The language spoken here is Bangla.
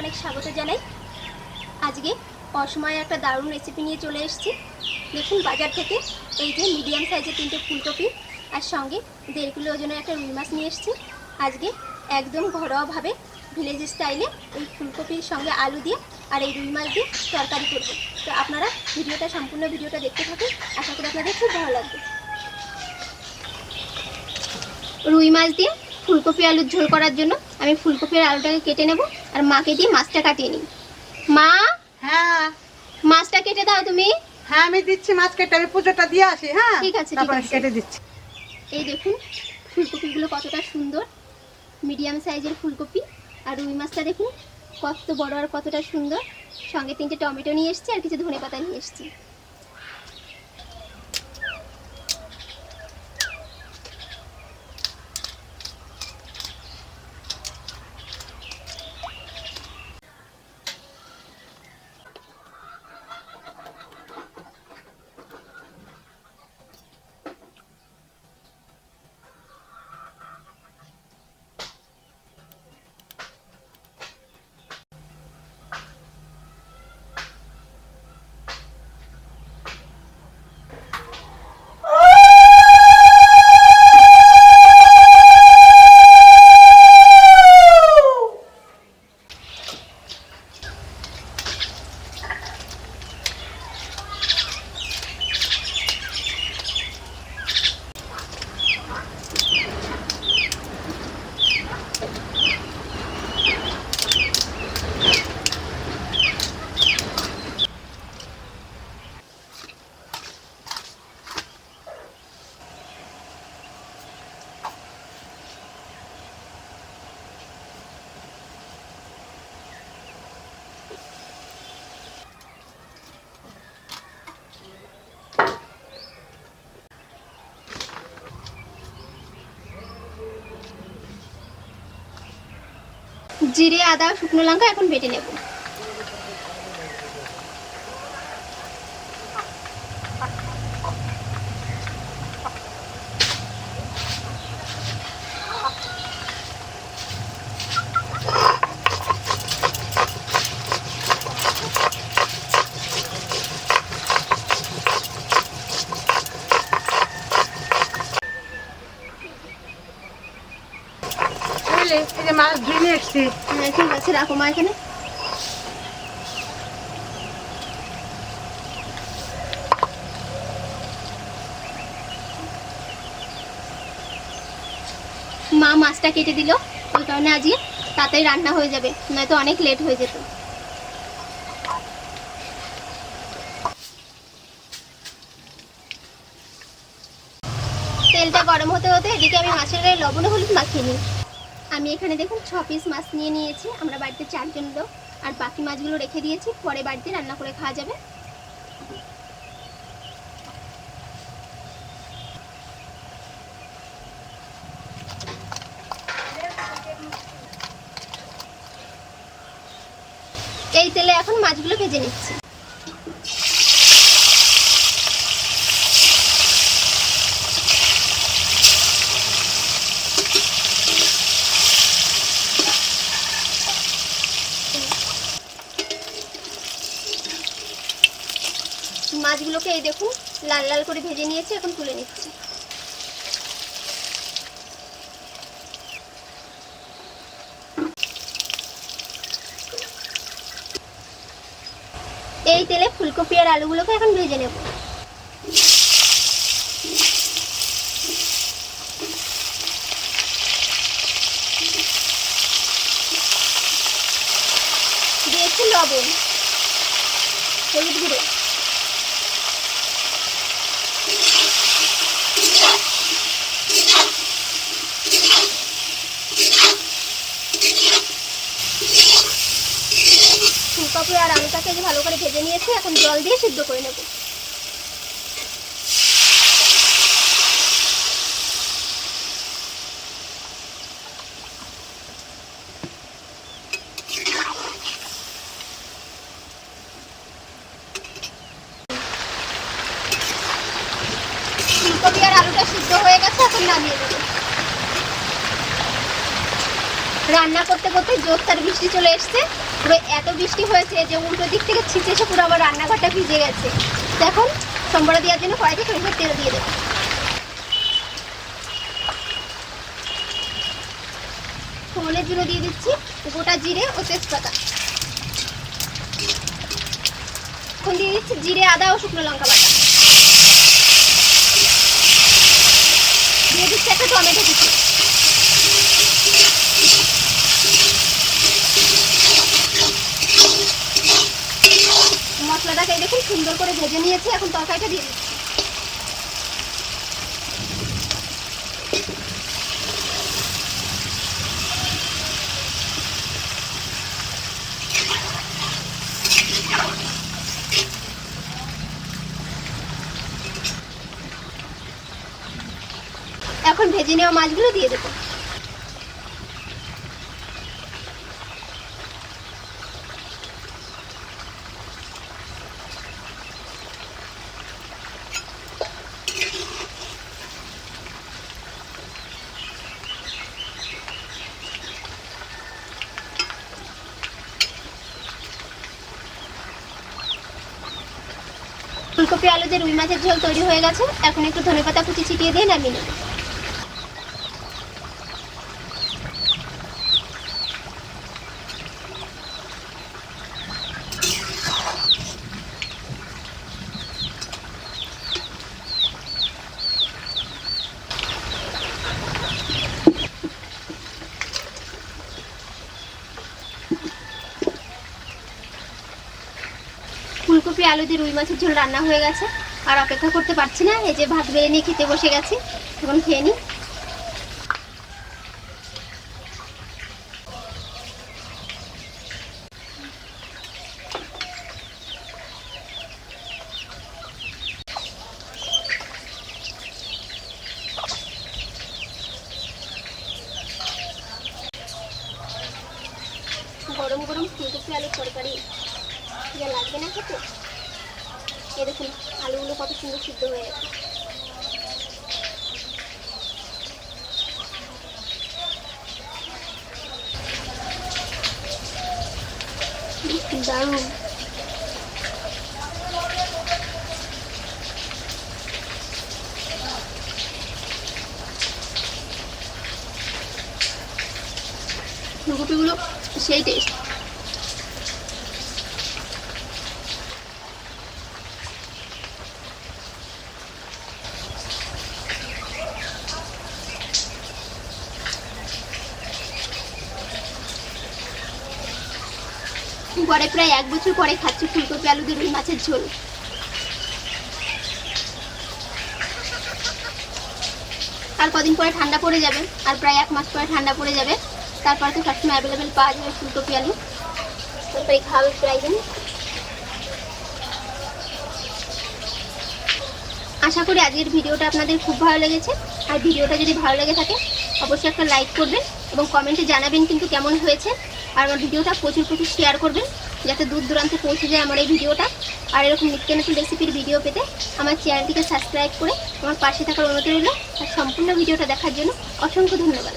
অনেক স্বাগত জানাই। আজকে অসময়ে একটা দারুণ রেসিপি নিয়ে চলে এসেছি। দেখুন বাজার থেকে এই যে মিডিয়াম সাইজের তিনটে ফুলকপি আর সঙ্গে দেড় কিলো ওজনের একটা রুই মাছ নিয়ে এসেছি। আজকে একদম ঘরোয়াভাবে ভিলেজ স্টাইলে এই ফুলকপির সঙ্গে আলু দিয়ে আর এই রুই মাছ দিয়ে তরকারি করব। তো আপনারা ভিডিওটা, সম্পূর্ণ ভিডিওটা দেখতে থাকুন। আশা করি আপনাদের খুব ভালো লাগবে। রুই মাছ দিয়ে ফুলকপি আলুর ঝোল করার জন্য আমি ফুলকপির আলুটাকে কেটে নেব আর মাকে দিয়ে মাছটা কাটিয়ে নিই। মা? হ্যাঁ। মাছটা কেটে দাও তুমি। হ্যাঁ আমি দিচ্ছি মাছ কেটে আমি পুজোটা দিয়ে আসি হ্যাঁ? ঠিক আছে, ঠিক তারপর আছে। কেটে দিচ্ছি। এই দেখুন ফুলকপিগুলো কতটা সুন্দর। মিডিয়াম সাইজের ফুলকপি। আর রুই মাছটা দেখুন কত বড় আর কতটা সুন্দর। সঙ্গে তিনটে টমেটো নিয়ে এসেছি আর কিছু ধনে পাতা নিয়ে এসেছি। জিরে আদা শুকনো লঙ্কা এখন বেটে নেব। নিয়ে হ্যাঁ ঠিক আছে, রাখো মা এখানে। মা মাছটা কেটে দিল, ওই কারণে আজকে তাড়াতাড়ি রান্না হয়ে যাবে, নয়তো অনেক লেট হয়ে যেত। তেলটা গরম হতে হতে এদিকে আমি মাছের গায়ে লবণ হলুদ মাখিয়ে নিই। আমি এখানে দেখুন, ছ পিস মাছ নিয়ে নিয়েছি। আমরা বাড়িতে চারজন লোক। আর বাকি মাছগুলো রেখে দিয়েছি। পরে বাড়িতে রান্না করে খাওয়া যাবে। এই তেলে এখন মাছগুলো ভেজে নিচ্ছি। মাছগুলোকে এই দেখুন, লাল লাল করে ভেজে নিয়েছি, এখন তুলে নিচ্ছি। এই তেলে ফুলকপি আর আলুগুলোকে এখন ভেজে নেব। দিয়েছি লবণ, হলুদ গুঁড়ো। ফুলকপি আর আলুটাকে যে ভালো করে ভেজে নিয়েছি এখন জল দিয়ে সিদ্ধ করে নেব। ফুলকপি আর আলুটা সিদ্ধ হয়ে গেছে, এখন নামিয়ে নেব। রান্না করতে করতে জোরদার বৃষ্টি চলে এসছে। পুরো এত বৃষ্টি হয়েছে যে উল্টো দিক থেকে ছিটে এসে পুরো আমার রান্নাঘরটা ভিজে গেছে। এখন সম্বরা দেওয়ার জন্য কড়াইতে সরিষার তেল দিয়ে দেবো। ফোড়নের জন্য দিয়ে দিচ্ছি, গোটা জিরে ও তেজপাতা। এখন দিয়ে দিচ্ছি জিরে, আদা ও শুকনো লঙ্কা বাটা। দিচ্ছি একটা টমেটো কুচি মশলাটাকে দেখুন সুন্দর করে ভেজে নিয়েছি এখন তরকারিটা দিয়ে দিচ্ছি এখন ভেজে নেওয়া মাছগুলো দিয়ে দেবো। ফুলকপি, আলু দিয়ে রুই মাছের ঝোল তৈরি হয়ে গেছে। এখন একটু ধনেপাতা কুচি ছিটিয়ে দিয়ে নামিয়ে নেব ফুলকপি আলু দিয়ে রুই মাছের ঝোল রান্না হয়ে গেছে। আর অপেক্ষা করতে পারছি না, এই যে ভাত বেড়ে নিয়ে খেতে বসে গেছি। এখন খেয়ে নিই। গরম গরম ফুলকপি আলুর তরকারি? লাগবে না খেতে? এ দেখুন আলুগুলো কত সুন্দর সিদ্ধ হয়ে গেছে। দারুণ। ফুলকপিগুলো সেই টেস্ট পরে প্রায় এক বছর পরে খাচ্ছি ফুলকপি আলু দিয়ে রুই মাছের ঝোল। আর কদিন পরে ঠান্ডা পড়ে যাবে, আর প্রায় এক মাস পরে ঠান্ডা পড়ে যাবে। তারপরে তো সবসময় অ্যাভেলেবেল পাওয়া যাবে ফুলকপি আলু। তারপরে খাওয়াবে প্রায় দিন। আশা করি আজকের ভিডিওটা আপনাদের খুব ভালো লেগেছে। আর ভিডিওটা যদি ভালো লেগে থাকে, অবশ্যই একটা লাইক করবেন এবং কমেন্টে জানাবেন কিন্তু কেমন হয়েছে। আর আমার ভিডিওটা প্রচুর প্রচুর শেয়ার করবেন, যাতে দূর দূরান্তে পৌঁছে যায় আমার এই ভিডিওটা। আর এরকম নিত্য নতুন রেসিপির ভিডিও পেতে আমার চ্যানেলটিকে সাবস্ক্রাইব করে আমার পাশে থাকার অনুরোধ রইল। আর সম্পূর্ণ ভিডিওটা দেখার জন্য অসংখ্য ধন্যবাদ।